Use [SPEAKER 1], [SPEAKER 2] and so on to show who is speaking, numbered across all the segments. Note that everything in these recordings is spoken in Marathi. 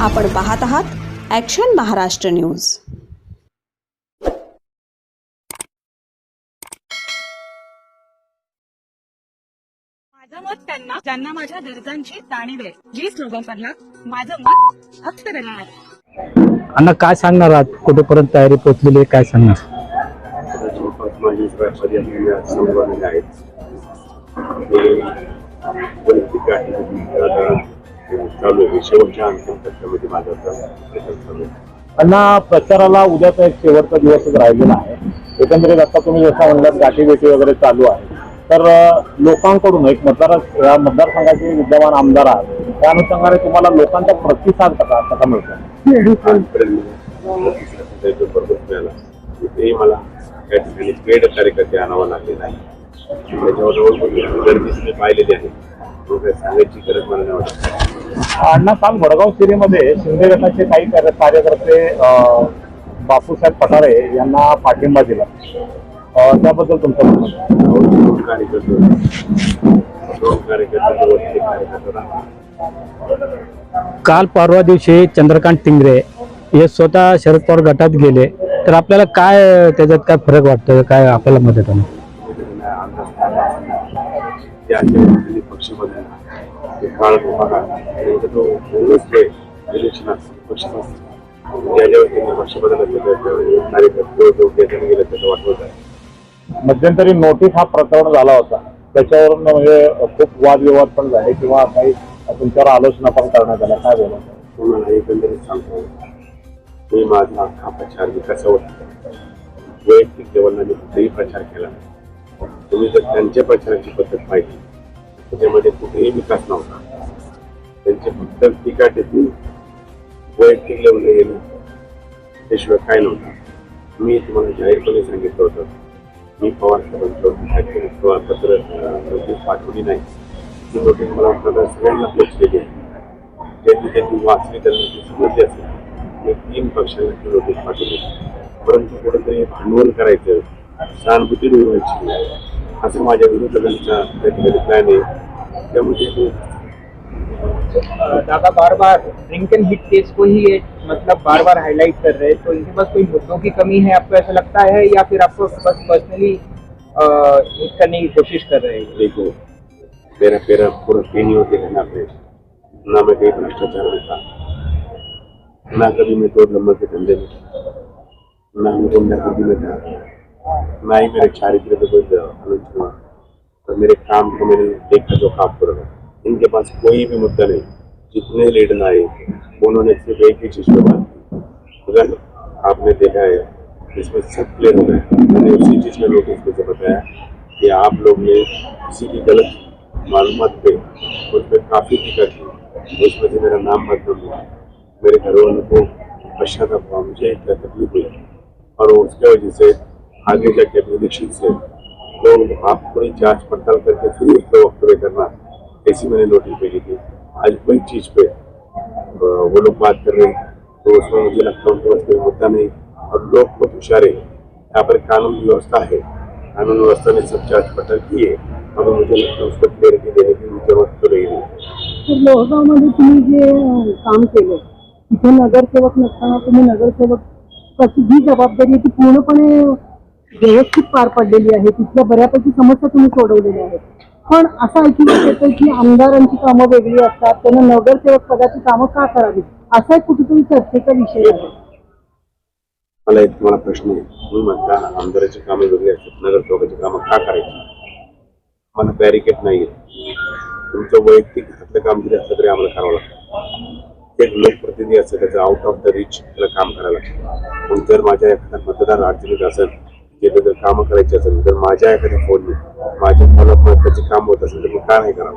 [SPEAKER 1] आपण पाहत आहात ॲक्शन महाराष्ट्र न्यूज
[SPEAKER 2] माझं मत त्यांना ज्यांना माझ्या गरजांची जाणीव आहे. जी स्लोगनला माझं मत फक्त आहे.
[SPEAKER 3] अण्णा काय सांगणार आहात? कुठेपर्यंत तयारी पोहोचलेली आहे? काय सांगणार?
[SPEAKER 4] जवळपास माझे आहेत ते वैयक्तिक आहे. आता चालू आहे शेवटच्या अंतिम टप्प्यामध्ये माझा आता प्रचार चालू आहे.
[SPEAKER 3] अण्णा प्रचाराला उद्याचा एक शेवटचा दिवसच राहिलेला आहे. एकंदरीत आता तुम्ही जसं म्हणलात गाठी भेटी वगैरे चालू आहे. तर लोकांकडून एक मतदार या मतदारसंघाचे विद्यमान आमदार आहेत. त्या अनुषंगाने तुम्हाला लोकांचा प्रतिसाद कसा कसा मिळतो?
[SPEAKER 4] तेही मला त्या ठिकाणी पेड कार्यकर्ते आणावं लागले नाही. त्याच्यावर मी पाहिलेली आहे. सांगायची गरज मला नाही वाटत
[SPEAKER 3] अण्णा काल वडगाव सिरीमध्ये शिंदे गटाचे काही कार्य- कार्यकर्ते बापूसाहेब पठारे यांना पाठिंबा दिला त्याबद्दल तुमचं?
[SPEAKER 4] दोन कार्यकर्ते दोन कार्यकर्ते
[SPEAKER 3] काल परवा दिवशी चंद्रकांत टिंगरे हे स्वतः शरद पवार गटात गेले तर आपल्याला काय त्याच्यात काय फरक वाटतं काय आपल्याला मदत होणार
[SPEAKER 4] त्याचे पक्ष बदलला ते काळ बघा त्यांचा तो नसतोय इलेक्शन असतं पक्ष पक्ष बदलला कार्यकर्ते त्याच्याने त्याचं वाटवत आहे
[SPEAKER 3] मध्यंतरी नोटीस हा प्रकरण झाला होता. त्याच्यावरून म्हणजे खूप वादविवाद पण झाले किंवा काही तुमच्यावर आलोचना पण करण्यात आल्या. काय बोला
[SPEAKER 4] तुम्हाला एकंदरीत सांगतो मी माझा हा प्रचार विकासावर वैयक्तिक लेवलला कुठेही प्रचार केला तुम्ही जर त्यांच्या प्रचाराची पद्धत पाहिली त्याच्यामध्ये कुठेही विकास नव्हता. त्यांचे फक्त टीका टिप्पणी वैयक्तिक लेवलला गेलं. त्याशिवाय काय नव्हतं. मी तुम्हाला जाहीरपणे सांगितलं होतं. मी पवार साहेबांचं पत्र म्हणजे पाठवली नाही. ती नोटीस मला वाटतं सगळ्यांना पोचलेली आहे. ज्यांनी त्यांनी वाचली त्यांना ती समजली असेल. मी तीन पक्षांना ती नोटीस पाठवली. परंतु कुठेतरी भांडवल करायचं सहानुभूती मिळवायची. असं माझ्या विरोधकांचा प्लॅन आहे त्यामुळे
[SPEAKER 5] दादा बार बार ड्रिंक एंड हिट केस को ही ये मतलब बार बार हाईलाइट कर रहे हैं तो इनके पास कोई मुद्दों की कमी है? आपको ऐसा लगता है या फिर आपको बस पर्सनली हिट करने की कोशिश कर रहे हैं?
[SPEAKER 4] देखो मेरा मेरा पूरा तीन होते रहना पे ना मैं कहीं भ्रष्टाचार में था। ना कभी मैं दो नंबर के धंधे में था। ना मैं गुंडागर्दी में था। ना ही मेरे चारित्र पे कोई आलोच हुआ और मेरे काम को मैंने देखा जो काम कर रहा इनके पास कोई भी मुद्दा नहीं। जितने लीडर आए उन्होंने सिर्फ़ एक ही चीज़ पे बात की। अगर आपने देखा है, इसमें सब क्लियर हो मैंने उसी चीज़ में पे से बताया कि आप लोग ने किसी की गलत मालूम पे उस पर काफ़ी टीका की उसमें से मेरा नाम बदनाम हुआ मेरे घर वालों को पश्चाताप हुआ, मुझे क्या तकलीफ़ हुई। और उसके वजह से आगे जाके अपने इलेक्शन से लोग आप पूरी जाँच पड़ताल करके फिर उसको वक्तव्य करना, ऐसी मैंने नोटिस भेजी थी। आज वही चीज़ पे वो लोग बात कर रहे हैं तो उसमें मुझे लगता है उनके कोई मुद्दा नहीं। और लोग बहुत होशियार है। यहाँ पर कानून व्यवस्था है। कानून व्यवस्था ने सब जाँच पड़ताल की है। अब मुझे लगता है उसको क्लियरिटी देने की ज़रूरत तो नहीं।
[SPEAKER 6] तर लोहगावमध्ये तुम्ही जे काम केलं तिथे नगरसेवक नसताना तुम्ही नगरसेवक जी जबाबदारी ती व्यवस्थित पार पडलेली आहे. तिथल्या बऱ्यापैकी समस्या तुम्ही सोडवलेल्या आहेत. पण असं ऐकलं येतं की आमदारांची कामं वेगळी असतात त्यांना नगरसेवक पदाची कामं का करावी असा एक कुठेतरी चर्चेचा विषय आहे.
[SPEAKER 4] मला एक तुम्हाला प्रश्न आहे. तुम्ही म्हणता आमदाराची कामं वेगळी असतात नगरसेवकाची कामं का करायची? मला बॅरिकेड नाही तुमचं वैयक्तिक घरातलं काम जरी असलं तरी आम्हाला करावं लागतं. एक लोकप्रतिनिधी असतं त्याचं आउट ऑफ द रिच त्याला काम करायला लागतं. पण जर माझ्या एखादा मतदार अडचणीत असेल केलं जर कामं करायची असेल तर माझ्या एखाद्या फोन माझ्या फोनात त्याचे काम होत असेल तर मी का नाही करावं?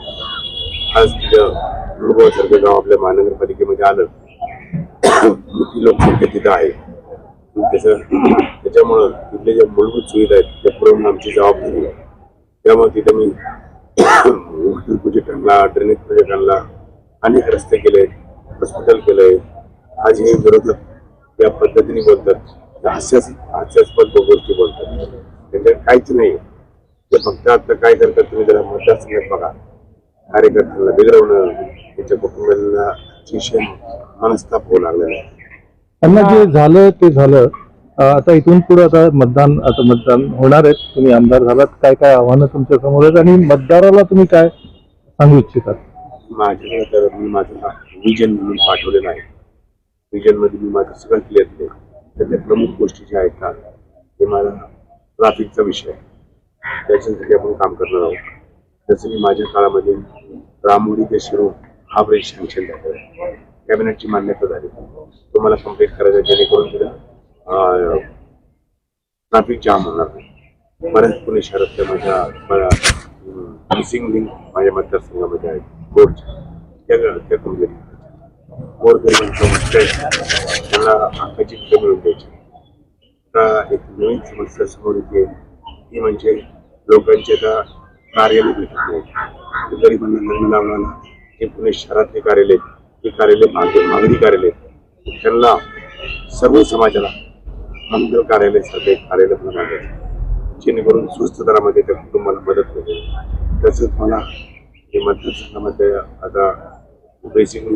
[SPEAKER 4] आज तिथं दुर्गासारखं गाव आपल्या महानगरपालिकेमध्ये आलं. किती लोकसंख्या तिथं आहे. त्याचं त्याच्यामुळं तिथल्या ज्या मूलभूत सुविधा आहेत त्या पुरवणं आमची जबाबदारी आहे. त्यामुळे तिथं मी वॉटर प्रोजेक्ट आणला ड्रेनेज प्रोजेक्ट आणला. अनेक रस्ते केले हॉस्पिटल केलं आहे आज हे विरोधक या पद्धतीने बोलतात. हास्यास हास्यास्पद गोष्टी बोलतात. त्यांच्यात काहीच नाही. ते फक्त आता काय करतात तुम्ही जरा मतदारसंघात बघा. कार्यकर्त्यांना बिघडवणं त्यांच्या कुटुंबियांना अतिशय मनस्ताप होऊ लागलेला आहे.
[SPEAKER 3] त्यांना जे झालं ते झालं. आता इथून पुढे आता मतदान आता मतदान होणार आहेत तुम्ही आमदार झालात काय काय आव्हानं तुमच्यासमोर आहेत आणि मतदाराला तुम्ही काय सांगू इच्छितात?
[SPEAKER 4] माझ्याकडे तर मी माझं विजन म्हणून पाठवलेलं आहे. विजनमध्ये मी माझं सगळं क्लिअर केले त्यातल्या प्रमुख गोष्टी ज्या आहेत ना ते मला ट्राफिकचा विषय आहे. त्याच्यासाठी आपण काम करणार आहोत. जसं की माझ्या काळामध्ये रामोडी ते शिरो हा ब्रिज सँक्शन झालेला आहे कॅबिनेटची मान्यता झाली. तो मला कंप्लीट करायचा जेणेकरून तिथं ट्राफिक जाम होणार नाही. बऱ्याच पुणे शहरातल्या माझ्या मिसिंग लिंक माझ्या मतदारसंघामध्ये आहेत. कोर्टच्या त्या त्या कमजोरी कोर्ट आहे त्यांना हक्काची पिकं मिळवून द्यायची आता एक नवीन समस्या समोर येते. ती म्हणजे लोकांचे आता कार्यालय भेटत नाही गरिबांना लग्न लावणारा. हे पुणे शहरातले कार्यालय हे कार्यालय मागे मागणी कार्यालय. त्यांना सर्व समाजाला मंगल कार्यालय सारखे कार्यालय बनवणार जेणेकरून स्वस्त दरामध्ये त्या कुटुंबाला मदत होते तसंच मला हे मतदारसंघामध्ये आता बेसिक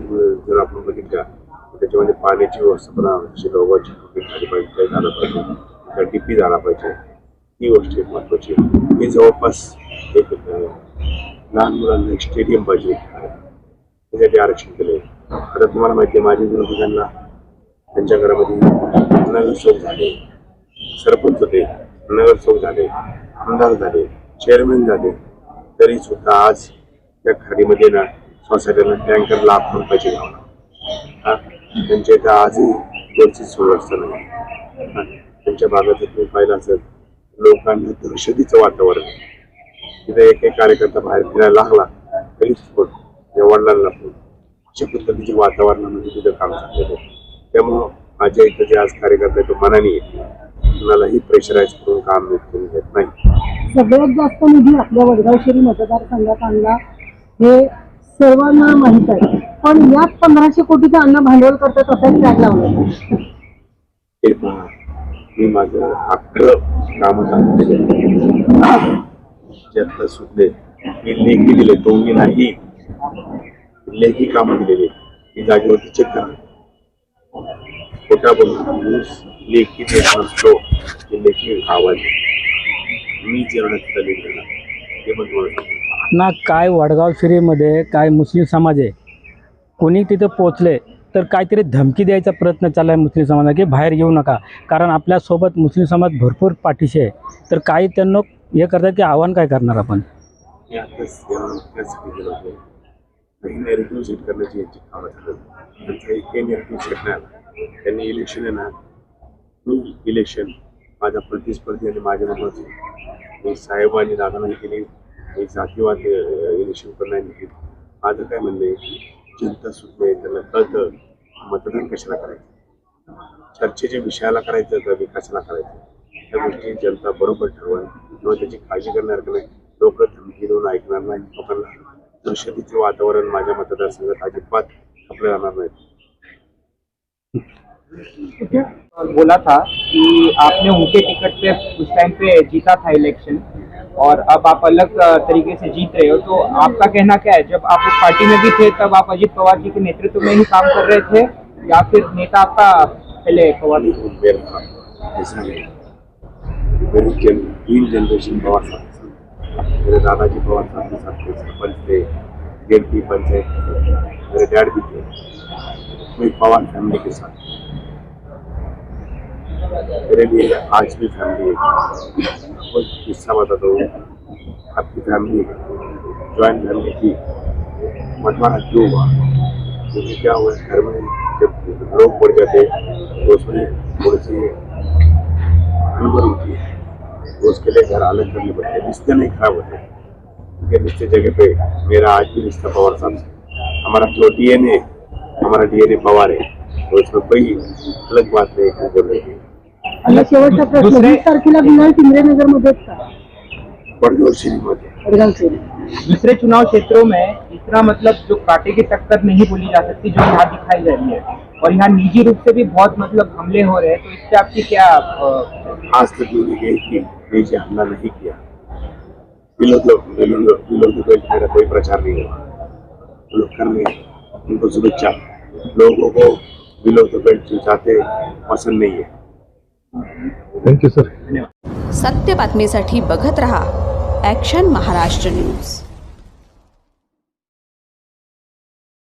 [SPEAKER 4] जर आपण बघितलं त्याच्यामध्ये पाण्याची व्यवस्थापना जशी लोकांची झाली पाहिजे काही झालं पाहिजे त्या डीपी झाला पाहिजे ही गोष्ट एक महत्त्वाची मी हे जवळपास एक लहान मुलांना एक स्टेडियम पाहिजे. त्यासाठी आरक्षण केले आता तुम्हाला माहिती आहे माझ्या त्यांना त्यांच्या घरामध्ये नगरसेवक झाले. सरपंच होते नगरसेवक झाले आमदार झाले चेअरमॅन झाले. तरी सुद्धा आज त्या खाडीमध्ये ना सोसायटीला टँकर लाभ करून पाहिजे हा त्यांच्या इथं आजही गोष्टी सुरू असताना त्यांच्या भागात तुम्ही पाहिलं असेल लोकांना दहशतीचं वातावरण तिथे एक एक कार्यकर्ता बाहेर फिरायला लागला तरीच स्फोट या वडिलांना फोन अशा पद्धतीच्या वातावरणामध्ये तिथं काम चाललेलं त्यामुळं माझ्या इथं जे आज कार्यकर्ता तो मनाने येते कुणालाही प्रेशराईज करून काम करून घेत नाही.
[SPEAKER 6] सगळ्यात जास्त निधी आपल्या वडगाव शहरी मतदारसंघात आणला हे सर्वांना माहीत आहे. पण याच पंधराशे कोटीचं अन्न भांडवल करतात असं टॅग लावला?
[SPEAKER 4] मी माझं अख्खं काम ज्यातलं सुटले मी लेखी दिले तोंडी नाही. लेखी काम दिलेली मी जागेवरती चेक करा खोटा बोलून लेखी देत नसतो लेखी आवाज मी जेवण तिथं ते पण तुम्हाला सांगतो
[SPEAKER 7] ना काय वडगाव शिरेमध्ये काय मुस्लिम समाज आहे? कोणी तिथे पोचले तर काहीतरी धमकी द्यायचा प्रयत्न चालला आहे मुस्लिम समाजाला की बाहेर येऊ नका. कारण आपल्यासोबत मुस्लिम समाज भरपूर पाठीशी आहे. तर काही त्यांना हे करतात की आव्हान काय करणार आपण?
[SPEAKER 4] करण्याची त्यांनी इलेक्शन आहे ना मी इलेक्शन माझ्या प्रतिस्पर्धी आणि माझ्या नावाचे मी साहेबांनी दादांनी केली. मी जातीवाद इलेक्शन पण माझं काय म्हणणं आहे जनता सुटणे त्यांना कळतं मतदान कशाला करायचं चर्चेच्या विषयाला करायचं का विकासाला करायचं त्या गोष्टी जनता बरोबर ठरवून किंवा त्याची काळजी करणार का नाही लोक धमकी देऊन ऐकणार नाही लोकांना दहशतीचे वातावरण माझ्या मतदारसंघात अजिबात आपल्या राहणार नाहीत।
[SPEAKER 5] बोला था कि आपने उनके टिकट पे उस टाइम पे जीता था इलेक्शन और अब आप अलग तरीके से जीत रहे हो। तो आपका कहना क्या है? जब आप उस पार्टी में भी थे, तब आप अजीत पवार जी के नेतृत्व में ही काम कर रहे थे या फिर नेता आपका पहले पवार
[SPEAKER 4] तीन जनरेशन पवार साहब मेरे दादाजी पवार साहब के साथ सरपंच थे मेरे डैड भी थे। मैं पवार फैमिली के साथ। मेरे लिए आज भी फैमिली है। बताता हूँ आपकी फैमिली ज्वाइंट फैमिली थी। बंटवारा क्यों हुआ? क्योंकि क्या हुआ? घर में जब लोग बढ़ जाते तो उसमें थोड़ी सी गड़बड़ होती है। तो उसके लिए घर अलग करने पड़ते। हैं रिश्ते नहीं खराब होते। क्योंकि रिश्ते जगह पे मेरा आज भी रिश्ता पवार साहब से। हमारा जो डीएनए हमारा डीएनए पवार है। तो इसमें कोई अलग बात नहीं बोल रही है।
[SPEAKER 6] आणि शेवटचा प्रश्न
[SPEAKER 5] दुसरे-
[SPEAKER 6] वीस तारखेला गुन्हा इंद्रनगर मध्येच का
[SPEAKER 5] दूसरे चुनाव क्षेत्रों में इतना मतलब जो कांटे की टक्कर नहीं बोली जा सकती जो यहाँ दिखाई जा रही है। और यहाँ निजी रूप से भी बहुत मतलब हमले हो रहे हैं तो इससे आपकी क्या अ,
[SPEAKER 4] आज तक मैंने नीचे हमला नहीं किया। को मेरा कोई प्रचार नहीं हुआ। लोग कर रहे। हैं उनको शुभेच्छा। लोगों को बिलो तो बेल्ट जाते पसंद नहीं है।
[SPEAKER 3] थँक्यू सर
[SPEAKER 1] सत्य बातमीसाठी बघत रहा ॲक्शन महाराष्ट्र न्यूज